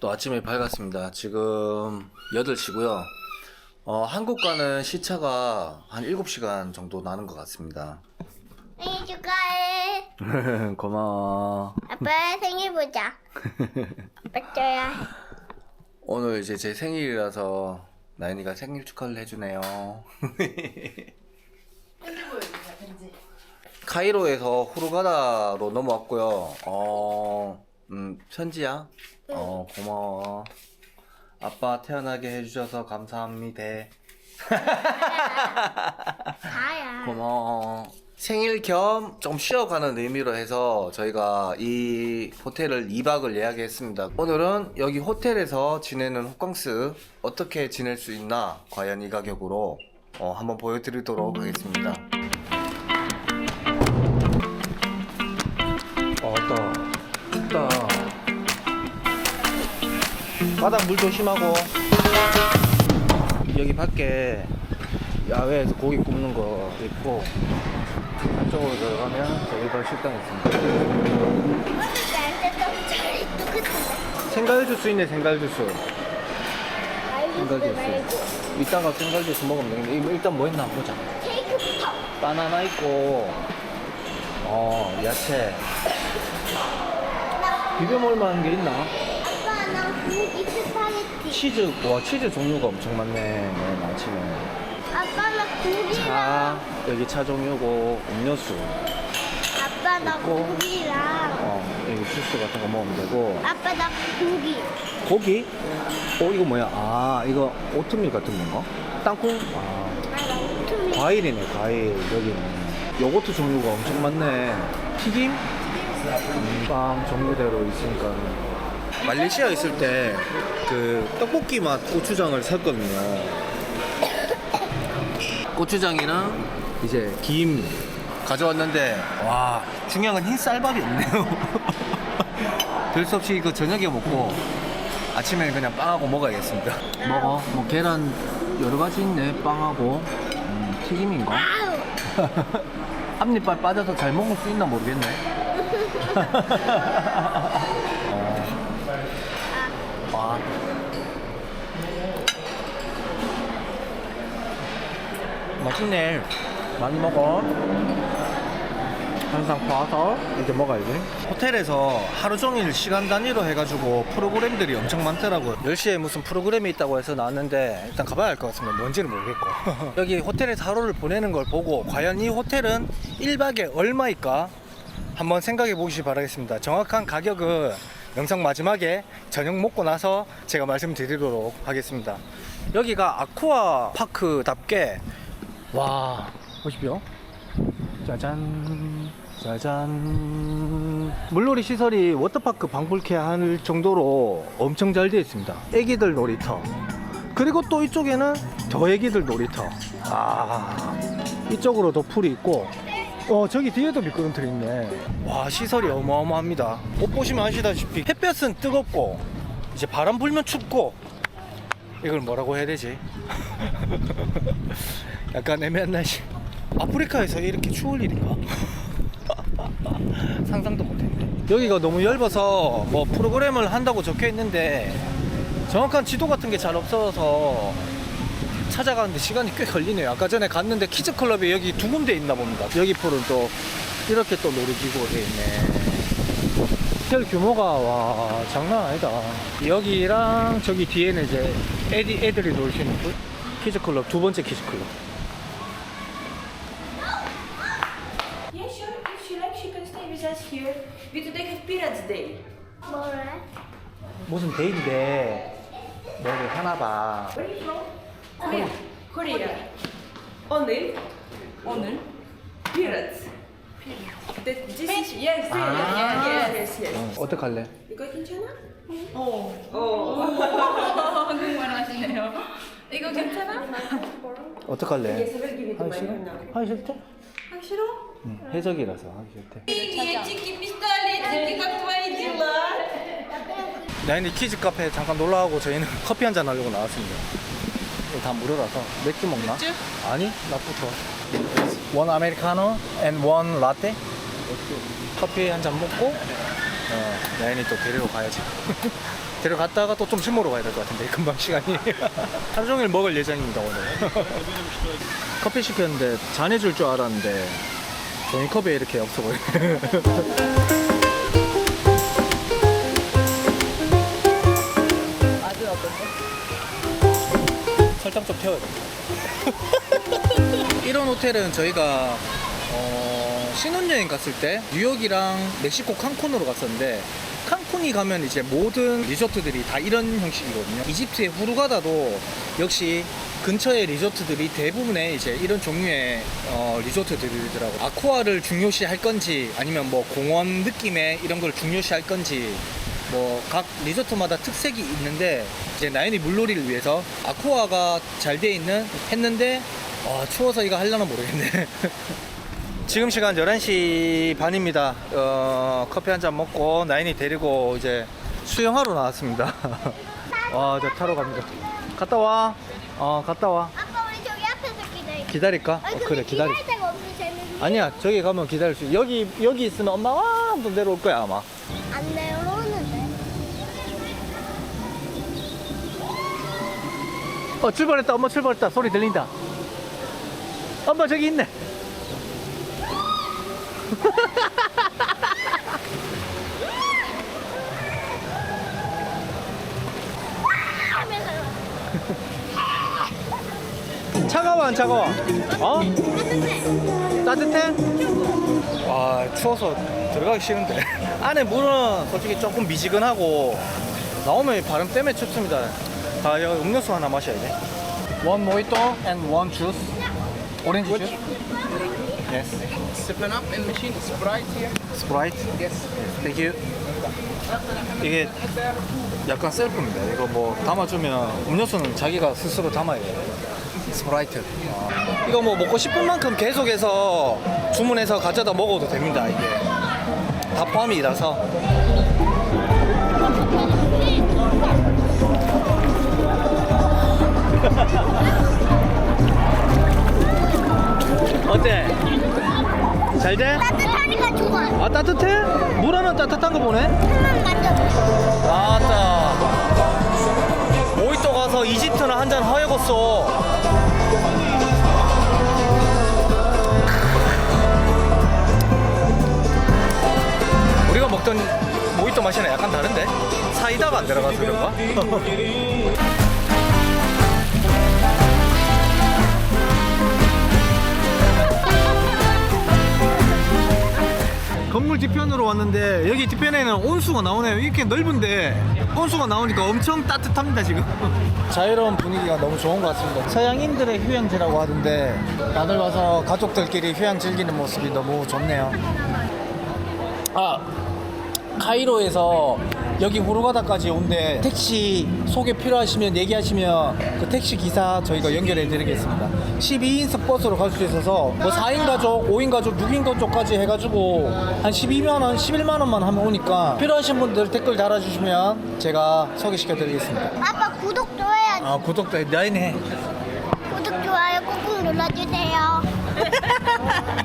또 아침에 밝았습니다. 지금 8시고요. 어, 한국 가는 시차가 한 7시간 정도 나는 것 같습니다. 생일 축하해. 고마워. 아빠 생일 보자. 아빠 줘야 해. 오늘 이제 제 생일이라서 나연이가 생일 축하를 해주네요. 카이로에서 후르가다로 넘어왔고요. 어, 음, 편지야? 어, 고마워. 아빠 태어나게 해주셔서 감사합니다. 다야. 고마워. 생일 겸 좀 쉬어가는 의미로 해서 저희가 이 호텔을 2박을 예약했습니다. 오늘은 여기 호텔에서 지내는 호캉스 어떻게 지낼 수 있나 과연 이 가격으로 어, 한번 보여드리도록 하겠습니다. 바닥 물 조심하고. 여기 밖에 야외에서 고기 굽는 거 있고 한쪽으로 들어가면 저 일반 식당이 있습니다. 생갈 주스 있네 생갈 주스. 생갈 주스. 이따가 생갈 주스 먹으면. 이거 일단 뭐 있나 보자. 바나나 있고 어 야채. 비벼 먹을 만한 게 있나? 스파게티. 치즈 와 치즈 종류가 엄청 많네. 네, 아침에. 아빠 나 고기랑. 차 여기 차 종류고 음료수. 아빠 나 있고. 고기랑. 어 여기 주스 같은 거 먹으면 되고. 아빠 나 고기. 고기? 어 이거 뭐야? 아 이거 오트밀 같은 건가? 땅콩? 아 아나 오트밀. 과일이네 과일 여기는 요거트 종류가 엄청 많네 튀김? 음, 빵 종류대로 있으니까 말레이시아 있을 때 그 떡볶이 맛 고추장을 샀거든요. 고추장이랑 이제 김 가져왔는데 와 중요한 건 흰 쌀밥이 없네요. 별 수 없이 이거 저녁에 먹고 아침에는 그냥 빵하고 먹어야겠습니다. 먹어. 뭐 계란 여러 가지 있네. 빵하고. 음, 튀김인가? 앞니빨 빠져서 잘 먹을 수 있나 모르겠네. 어. 와. 맛있네. 많이 먹어. 항상 봐서 이제 먹어야지. 호텔에서 하루 종일 시간 단위로 해가지고 프로그램들이 엄청 많더라고요. 10시에 무슨 프로그램이 있다고 해서 나왔는데 일단 가봐야 할 것 같습니다. 뭔지는 모르겠고. 여기 호텔에서 하루를 보내는 걸 보고 과연 이 호텔은 1박에 얼마일까? 한번 생각해 보시기 바라겠습니다. 정확한 가격은 영상 마지막에 저녁 먹고 나서 제가 말씀드리도록 하겠습니다. 여기가 아쿠아 파크답게 와. 보십시오. 짜잔 짜잔. 물놀이 시설이 워터파크 방불케 할 정도로 엄청 잘 되어 있습니다. 애기들 놀이터. 그리고 또 이쪽에는 더 애기들 놀이터. 아 이쪽으로도 풀이 있고 어 저기 뒤에도 미끄럼틀 있네 와 시설이 어마어마합니다 옷 보시면 아시다시피 햇볕은 뜨겁고 이제 바람 불면 춥고 이걸 뭐라고 해야 되지 약간 애매한 날씨 아프리카에서 이렇게 추울 일인가? 상상도 못했네. 여기가 너무 얇아서 뭐 프로그램을 한다고 적혀 있는데 정확한 지도 같은 게 잘 없어서 찾아가는데 시간이 꽤 걸리네요. 아까 전에 갔는데 키즈 클럽이 여기 두 군데 있나 봅니다. 여기 풀은 또 이렇게 또 놀이기구가 돼 있네. 호텔 규모가 와 장난 아니다. 여기랑 저기 뒤에는 이제 애디, 애들이 놀 수 있는 풀 키즈 클럽 두 번째 키즈 클럽. Yeah, sure. If she likes, she can stay with us here. We today have Pirates Day. 뭐래? 무슨 데이인데 뭐를 하나 봐. Where are you from? 코리아. 코리아. 오늘. 오늘. 피렛. 네, this ah. 어, 어떡할래? 이거 괜찮아? 어. 어. 어. 한국말 하시네요. 이거 괜찮아? 어떡할래? 하기 싫어? 하기 싫죠? 하기 싫어? 응, 해적이라서 하기 싫대. 나인이 키즈 카페 잠깐 놀러가고 저희는 커피 한 잔 하려고 나왔습니다. 다 무료라서 맥주 먹나? 맥주? 아니, 나부터. 원 아메리카노 and 원 라떼. 커피 한 잔 먹고 어, 나연이 또 데리러 가야지. 데려갔다가 또 좀 술 먹으러 가야 될 것 같은데 금방 시간이 하루 종일 먹을 예정입니다 오늘 커피 시켰는데 잔해 줄 줄 알았는데 종이컵에 이렇게 없어 보 설탕 좀 태워야 돼 이런 호텔은 저희가 어, 신혼여행 갔을 때 뉴욕이랑 멕시코 칸쿤으로 갔었는데 칸쿤이 가면 이제 모든 리조트들이 다 이런 형식이거든요. 이집트의 후르가다도 역시 근처의 리조트들이 대부분의 이제 이런 종류의 어, 리조트들이더라고요. 아쿠아를 중요시 할 건지 아니면 뭐 공원 느낌의 이런 걸 중요시 할 건지 뭐 각 리조트마다 특색이 있는데 이제 나연이 물놀이를 위해서 아쿠아가 잘 돼 있는 했는데 와 추워서 이거 하려나 모르겠네. 지금 시간 11시 반입니다. 어, 커피 한 잔 먹고 나인이 데리고 이제 수영하러 나왔습니다. 와, 저 타러 갑니다. 갔다 와. 어, 갔다 와. 아빠 우리 저기 앞에서 기다려. 기다릴까? 아니 어, 그래. 기다릴 데가 없는 재밌는. 아니야, 저기 가면 기다릴 수. 있- 여기 여기 있으면 엄마 와 한번 내려올 거야 아마. 어, 출발했다. 엄마 출발했다. 소리 들린다. 엄마 저기 있네. 차가워 안 차가워? 어? 따뜻해. 따뜻해? 와 추워서 들어가기 싫은데 안에 물은 솔직히 조금 미지근하고 나오면 바람 때문에 춥습니다 아 여기 음료수 하나 마셔야 돼. One mojito and one juice. 오렌지 주스? Yes Sipping up in machine, Sprite here. Sprite? Yes. Thank you. 이게 약간 셀프입니다. 이거 뭐 담아주면 음료수는 자기가 스스로 담아야 돼요 스프라이트 이거 뭐 먹고 싶은 만큼 계속해서 주문해서 가져다 먹어도 됩니다 이게. 다 포함이라서 어때? 잘 돼? 따뜻하니까 좋아. 아 따뜻해? 물 하면 따뜻한 거 보네? 한번 만져봐. 아따 모히또 가서 이집트는 한잔 허여었어 우리가 먹던 모히또 맛이랑 약간 다른데? 사이다가 안 들어가서 그런가? 건물 뒤편으로 왔는데 여기 뒤편에는 온수가 나오네요. 이렇게 넓은데 온수가 나오니까 엄청 따뜻합니다 지금. 자유로운 분위기가 너무 좋은 것 같습니다. 서양인들의 휴양지라고 하던데 다들 와서 가족들끼리 휴양 즐기는 모습이 너무 좋네요. 아 카이로에서 여기 후르가다까지 온데 택시 소개 필요하시면 얘기하시면 그 택시 기사 저희가 연결해 드리겠습니다 12인석 버스로 갈 수 있어서 뭐 4인 가족, 5인 가족, 6인 가족까지 해가지고 한 12만 원, 11만 원만 하면 오니까 필요하신 분들 댓글 달아주시면 제가 소개시켜 드리겠습니다 아빠 구독 좋아요. 아 구독자 나이네 구독 좋아요 꾹꾹 눌러주세요.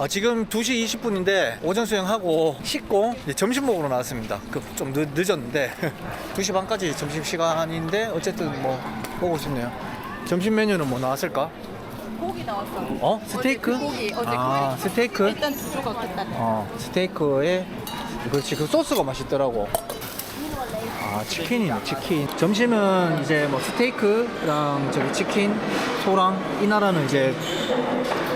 아, 지금 2시 20분인데 오전 수영하고 씻고 점심 먹으러 나왔습니다. 그 좀 늦었는데 2시 반까지 점심 시간인데 어쨌든 뭐 먹고 싶네요. 점심 메뉴는 뭐 나왔을까? 고기 나왔어. 어? 스테이크? 어제 그 고기, 어제 아, 고기. 스테이크? 일단 두 조각 했다. 어, 스테이크에 그렇지 그 소스가 맛있더라고. 아 치킨이네 치킨. 점심은 이제 뭐 스테이크랑 저기 치킨, 소랑 이 나라는 이제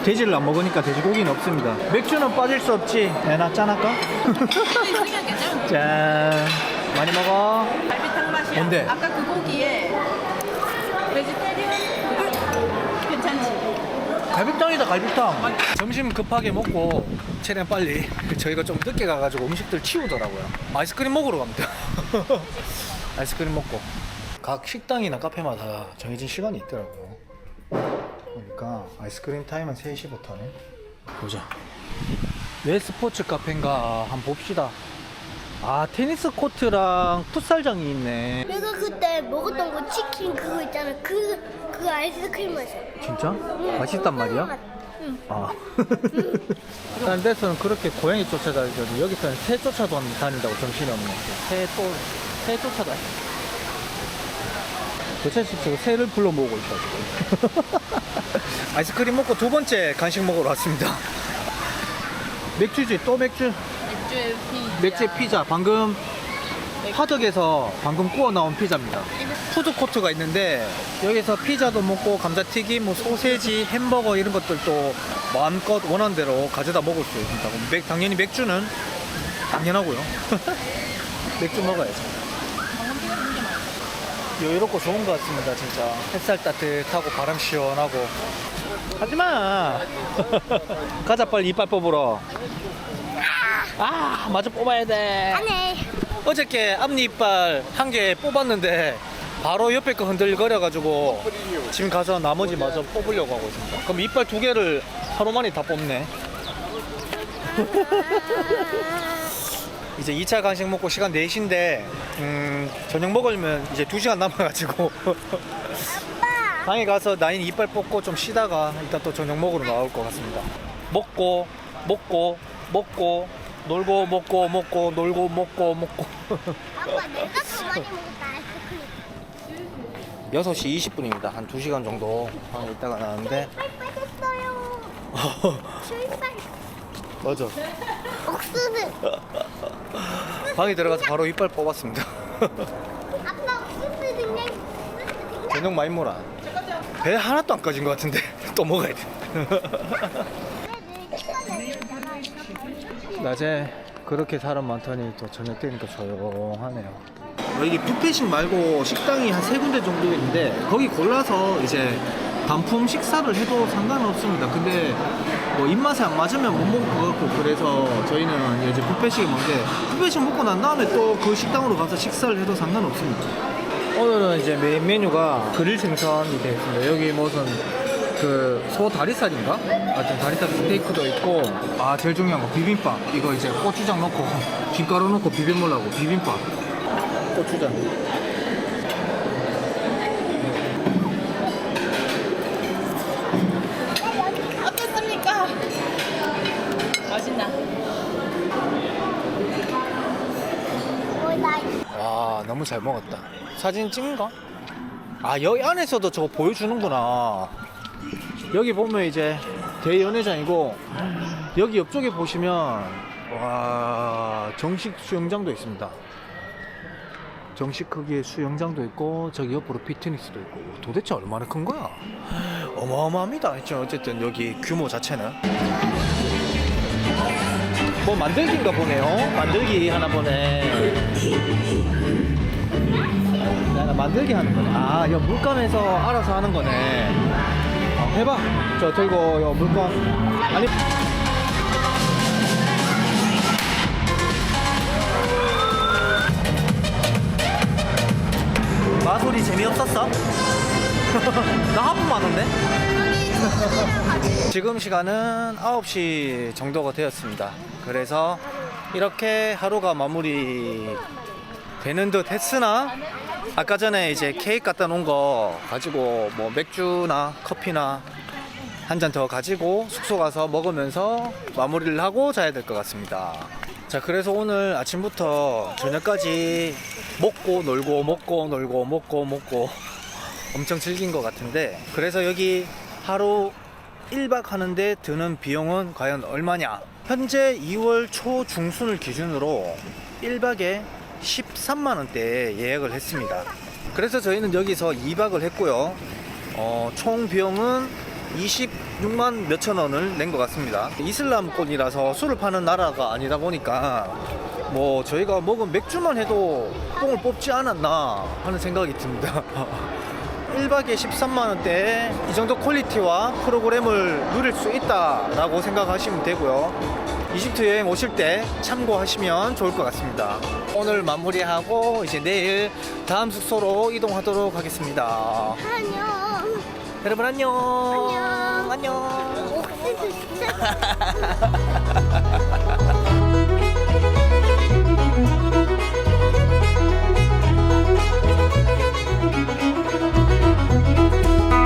돼지를 안 먹으니까 돼지고기는 없습니다. 맥주는 빠질 수 없지. 내나 짠할까? 짠. 많이 먹어. 갈비탕 맛이야. 뭔데? 아까 그 고기에 베지테리언 괜찮지? 갈비탕이다 갈비탕. 점심 급하게 먹고 최대한 빨리 저희가 좀 늦게 가가지고 음식들 치우더라고요. 아이스크림 먹으러 갑니다. 아이스크림 먹고 각 식당이나 카페마다 정해진 시간이 있더라고요. 그러니까 아이스크림 타임은 3시부터네. 보자. 왜 스포츠 카페인가 한번 봅시다. 아 테니스 코트랑 풋살장이 있네. 내가 그때 먹었던 거 치킨 그거 있잖아. 그, 그 아이스크림 맛이야. 진짜? 맛있단 말이야? 아. 다른 데서는 그렇게 고양이 쫓아다니거든. 여기서는 새 쫓아다닌다고 정신이 없는 거새 또, 새 쫓아다니. 지금 새를 불러 모으고 있다, 지금. 아이스크림 먹고 두 번째 간식 먹으러 왔습니다. 맥주지, 또 맥주. 맥주에 피. 맥주에 피자. 방금 화덕에서 방금 구워 나온 피자입니다. 푸드 코트가 있는데 여기서 피자도 먹고 감자튀김, 뭐 소세지, 햄버거 이런 것들도 마음껏 원하는 대로 가져다 먹을 수 있습니다. 맥- 당연히 맥주는 당연하고요. 맥주 먹어야죠. 여유롭고 좋은 것 같습니다, 진짜. 햇살 따뜻하고 바람 시원하고. 하지마! 가자, 빨리 이빨 뽑으러. 아, 마저 뽑아야 돼. 안 해. 어저께 앞니 이빨 한 개 뽑았는데 바로 옆에 거 흔들거려가지고 지금 가서 나머지 마저 뽑으려고 하고 있습니다. 그럼 이빨 두 개를 하루 만에 다 뽑네. 이제 2차 간식 먹고 시간 4시인데 음, 저녁 먹으려면 이제 2시간 남아가지고 방에 가서 나인 이빨 뽑고 좀 쉬다가 이따 또 저녁 먹으러 나올 것 같습니다. 먹고 먹고 먹고 놀고 먹고 먹고 놀고 먹고 먹고 아빠 내가 더 많이 먹었다 아이스크림. 6시 20분입니다. 한 2시간 정도 방에 있다가 나왔는데. 저 이빨 맞아. 옥수수. 방에 들어가서 바로 이빨 뽑았습니다. 아빠 옥수수 등장. 저녁 많이 먹어라. 배 하나도 안 꺼진 것 같은데 또 먹어야 돼. 낮에 그렇게 사람 많더니 또 저녁 되니까 조용하네요. 여기 뷔페식 말고 식당이 한 세 군데 정도 있는데 거기 골라서 이제 단품 식사를 해도 상관없습니다. 근데 뭐 입맛에 안 맞으면 못 먹을 것 같고 그래서 저희는 이제 뷔페식을 먹는데 뷔페식 먹고 난 다음에 또 그 식당으로 가서 식사를 해도 상관없습니다. 오늘은 이제 메인 메뉴가 그릴 생선이 되어 있습니다. 여기 무슨 그 소 다리살인가? 하여튼 다리살 스테이크도 있고 아 제일 중요한 거 비빔밥 이거 이제 고추장 넣고 김가루 넣고 비벼 먹으려고 비빔밥 고추장 너무 잘 먹었다. 사진 찍은가? 아 여기 안에서도 저거 보여주는구나. 여기 보면 이제 대연회장이고 여기 옆쪽에 보시면 와 정식 수영장도 있습니다. 정식 크기의 수영장도 있고 저기 옆으로 피트니스도 있고 도대체 얼마나 큰 거야? 어마어마합니다. 어쨌든 여기 규모 자체는. 뭐 만들기인가 보네요. 만들기 하나 보네 야, 나 만들기 하는 거네. 아, 이 물감에서 알아서 하는 거네. 어, 해봐. 저 들고 요 물감. 아니. 마소리 재미없었어? 나 하품 많은데? 지금 시간은 9시 정도가 되었습니다. 그래서 이렇게 하루가 마무리 되는 듯 했으나 아까 전에 이제 케이크 갖다 놓은 거 가지고 뭐 맥주나 커피나 한 잔 더 가지고 숙소 가서 먹으면서 마무리를 하고 자야 될 것 같습니다. 자, 그래서 오늘 아침부터 저녁까지 먹고 놀고 먹고 놀고 먹고 먹고 엄청 즐긴 것 같은데 그래서 여기 하루 1박 하는데 드는 비용은 과연 얼마냐? 현재 2월 초 중순을 기준으로 1박에 13만 원대에 예약을 했습니다. 그래서 저희는 여기서 2박을 했고요. 어, 총 비용은 26만 몇천 원을 낸 것 같습니다. 이슬람권이라서 술을 파는 나라가 아니다 보니까 뭐 저희가 먹은 맥주만 해도 뽕을 뽑지 않았나 하는 생각이 듭니다. 1박에 13만 원대에 이 정도 퀄리티와 프로그램을 누릴 수 있다라고 생각하시면 되고요. 이집트 여행 오실 때 참고하시면 좋을 것 같습니다. 오늘 마무리하고 이제 내일 다음 숙소로 이동하도록 하겠습니다. 안녕. 여러분 안녕. 안녕. 안녕. 옥수수 진짜.